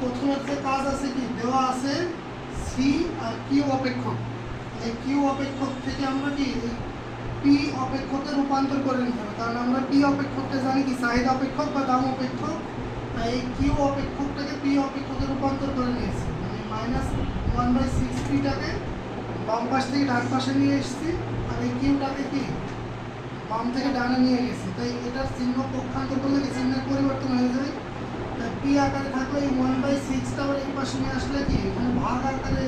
প্রথমের যে কাজ আছে কি, দেওয়া আছে সি আর কিউ অপেক্ষক। এই কিউ অপেক্ষক থেকে আমরা কি পি অপেক্ষকে রূপান্তর করে নিতে হবে। কারণ আমরা পি অপেক্ষককে জানি কি চাহিদা অপেক্ষক বা দাম অপেক্ষক। এই কিউ অপেক্ষকটাকে পি অপেক্ষকে রূপান্তর করে নিয়েছি। মানে মাইনাস ওয়ান বাই সিক্স পিটাকে বাম পাশ থেকে ডান পাশে নিয়ে এসেছি আর এই কিউটাকে কি বাম থেকে ডানে নিয়ে গেছি। তাই এটার চিহ্ন পক্ষান্তর করলে কি, চিহ্নের পরিবর্তন হয়ে যায়? পি আকারে থাকলে ওয়ান বাই সিক্সটা আবার এই নিয়ে আসলে কি? ভাগ আকারে,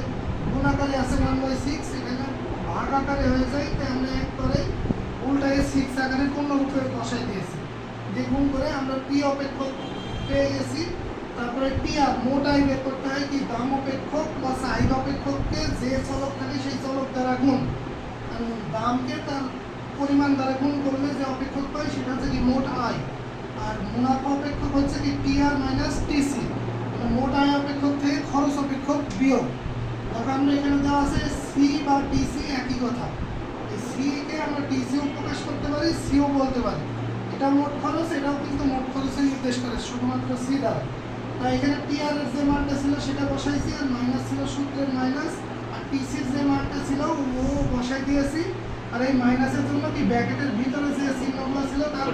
গুণ আকারে আছে ওয়ান বাই সিক্স এখানে ভাগ আকারে হয়ে যায় আমরা এক করে উল্টাকে সিক্স আকারে পূর্ণ রূপে বসাই দিয়েছি। যে করে আমরা পি অপেক্ষক পেয়ে গেছি। তারপরে পি আর মোট আয় হয় কি? দাম অপেক্ষক বা চাহিদা অপেক্ষককে যে চলক থাকে সেই চলক দ্বারা গুণ। দামকে তার পরিমাণ দ্বারা গুণ করলে যে অপেক্ষক পাই সেটা হচ্ছে কি মোট আয়। আর মুনাফা অপেক্ষক হচ্ছে কি টি আর মাইনাস টিসি মোট আয় অপেক্ষক থেকে খরচ অপেক্ষক বিয়োগ। তখন আমরা এখানে দেওয়া আছে সি বা টিসি একই কথা। এই সি কে আমরা টিসিও প্রকাশ করতে পারি সিও বলতে পারি। এটা মোট খরচ, এটাও কিন্তু মোট খরচে নির্দেশ করে, শুধুমাত্র সি দ্বারা। তাই এখানে টি আর এর যে মানটা ছিল সেটা বসাইছি, আর মাইনাস ছিল সূত্রের মাইনাস আর টিসির যে মানটা ছিল ও বসাই দিয়েছি। আর এই মাইনাসের জন্য কি ব্র্যাকেটের ভিতরে যে চিহ্নগুলো ছিল তার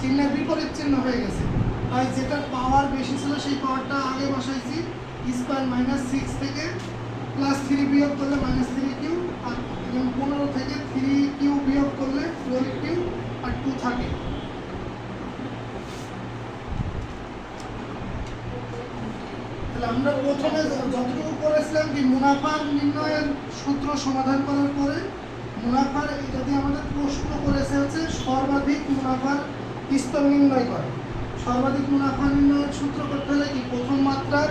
চিহ্নের বিপরীত চিহ্ন হয়ে গেছে। তাই যেটার পাওয়ার বেশি ছিল সেই পাওয়ারটা আগে বসাইছি স্কোয়ার মাইনাস সিক্স থেকে প্লাস থ্রি বিয়োগ করলে মাইনাস থ্রি কিউ আর এবং পনেরো থেকে থ্রি কিউ বিয়োগ করলে টুয়েলভ কিউ আর টু থার্টি তাহলে আমরা প্রথমে যতটুকু করেছিলাম কি মুনাফার নির্ণয়ের সূত্র সমাধান করার পরে মুনাফার দিয়ে আমাদের প্রশ্ন করেছে হচ্ছে সর্বাধিক মুনাফার স্তর নির্ণয় করা। সর্বাধিক মুনাফা নির্ণয়ের সূত্র করতে হলে কি প্রথম মাত্রার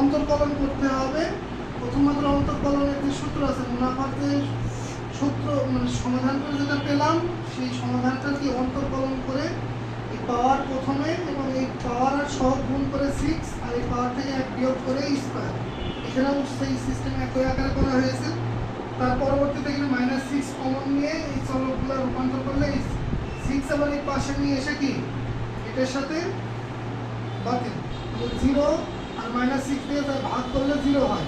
অন্তর্কলন করতে হবে? প্রথম মাত্রার অন্তর্কলনের যে সূত্র আছে, মুনাফার যে সূত্র মানে সমাধান করে যেটা পেলাম, সেই সমাধানটা কি অন্তর্কলন করে এই পাওয়ার প্রথমে এবং এই পাওয়ার আর সহগ গুণ করে সিক্স আর এই পাওয়ার থেকে এক বিয়োগ করে স্কোয়ার এছাড়াও সেই সিস্টেম একই আকারে করা হয়েছে। তার পরবর্তীতে এখানে মাইনাস সিক্স কমন নিয়ে এই চলকগুলো রূপান্তর করলে এই সিক্স আবার এই পাশে নিয়ে এসে কি? এটার সাথে বাতিল। জিরো আর মাইনাস সিক্স দিয়ে ভাগ করলে জিরো হয়।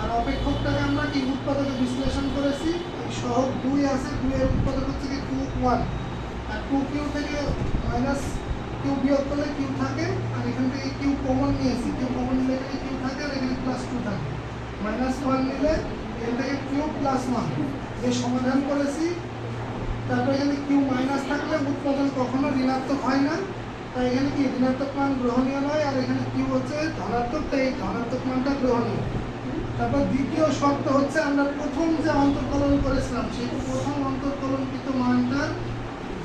আর অপেক্ষকটাকে আমরা কি উৎপাদকে বিশ্লেষণ করেছি? এই সহগ দুই আছে, দুইয়ের উৎপাদক হচ্ছে কি টু ওয়ান আর টু কিউ থেকে মাইনাস কিউ বিয়োগ করলে কিউ থাকে, আর এখান থেকে কিউ কমন নিয়েছি। কিউ কমন নিলে এখানে কিউ থাকে, আর এখানে প্লাস টু থাকে। মাইনাস ওয়ান নিলে থেকে কিউ প্লাস ওয়ান যে সমাধান করেছি, তারপরে এখানে কিউ মাইনাস থাকলে উৎপাদন কখনো ঋণাত্মক হয় না। তাই এখানে কি ঋণাত্মক মান গ্রহণীয় নয়, আর এখানে কিউ হচ্ছে ধনাত্মক, তাই এই ধনাত্মক মানটা গ্রহণীয়। তারপর দ্বিতীয় শর্ত হচ্ছে আমরা প্রথম যে অন্তর্কলন করেছিলাম, সেই প্রথম অন্তর্কলনকৃত মানটা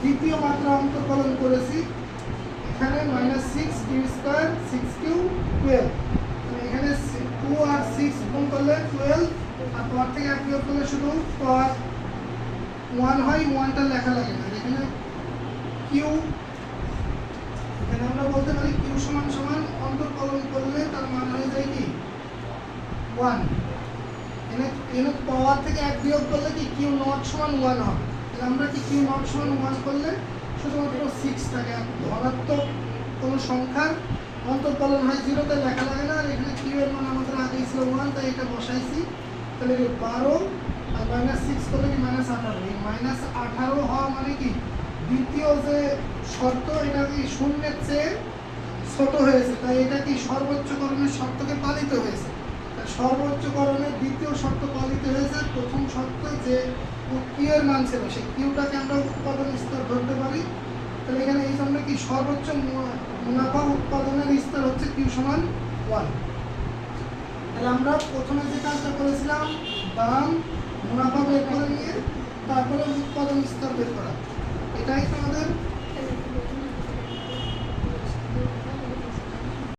দ্বিতীয় মাত্রা অন্তর্কলন করেছি। এখানে minus six Q square six Q twelve এখানে টু আর সিক্স গুণ করলে টুয়েলভ আর পাওয়ার থেকে এক বিয়োগ করলে শুধু পাওয়ার ওয়ান হয় ওয়ানটা লেখা লাগে না। এখানে কিউ এখানে আমরা বলতে পারি কিউ সমান সমান অন্তর্কলন করলে তার মান হয়ে যায় কি? ওয়ান এখানে পাওয়ার থেকে এক বিয়োগ করলে কি? কিউ নট সমান ওয়ান হবে তাহলে আমরা কি কিউ নট সমান ওয়ান করলে শুধুমাত্র সিক্স থাকে। আর ধনাত্মক কোনো সংখ্যার অন্তর্কলন হয় জিরোতে লেখা লাগে না। আর এখানে কিউ এর মান আমাদের আগেই ছিল ওয়ান তাই এটা বসাইছি। তাহলে বারো আর মাইনাস সিক্স করলে কি মাইনাস আঠারো? এই মাইনাস আঠারো হওয়া মানে কি? দ্বিতীয় যে শর্ত, এটা কি শূন্যের চেয়ে ছোট হয়েছে? তাই এটা কি সর্বোচ্চকরণের শর্তকে পালিত হয়েছে? সর্বোচ্চকরণের দ্বিতীয় শর্ত পালিত হয়েছে। প্রথম শর্ত যে কিউ এর মান ছিল, সেই কিউটাকে আমরা উৎপাদন স্তর ধরতে পারি। তাহলে এখানে এই জন্য কি সর্বোচ্চ মুনাফা উৎপাদনের স্তর হচ্ছে কিউ সমান ওয়ান আমরা প্রথমে যে কাজটা করেছিলাম দাম মুনাফা বের করে নিয়ে তারপরে উৎপাদন স্তর বের করা। এটাই আমাদের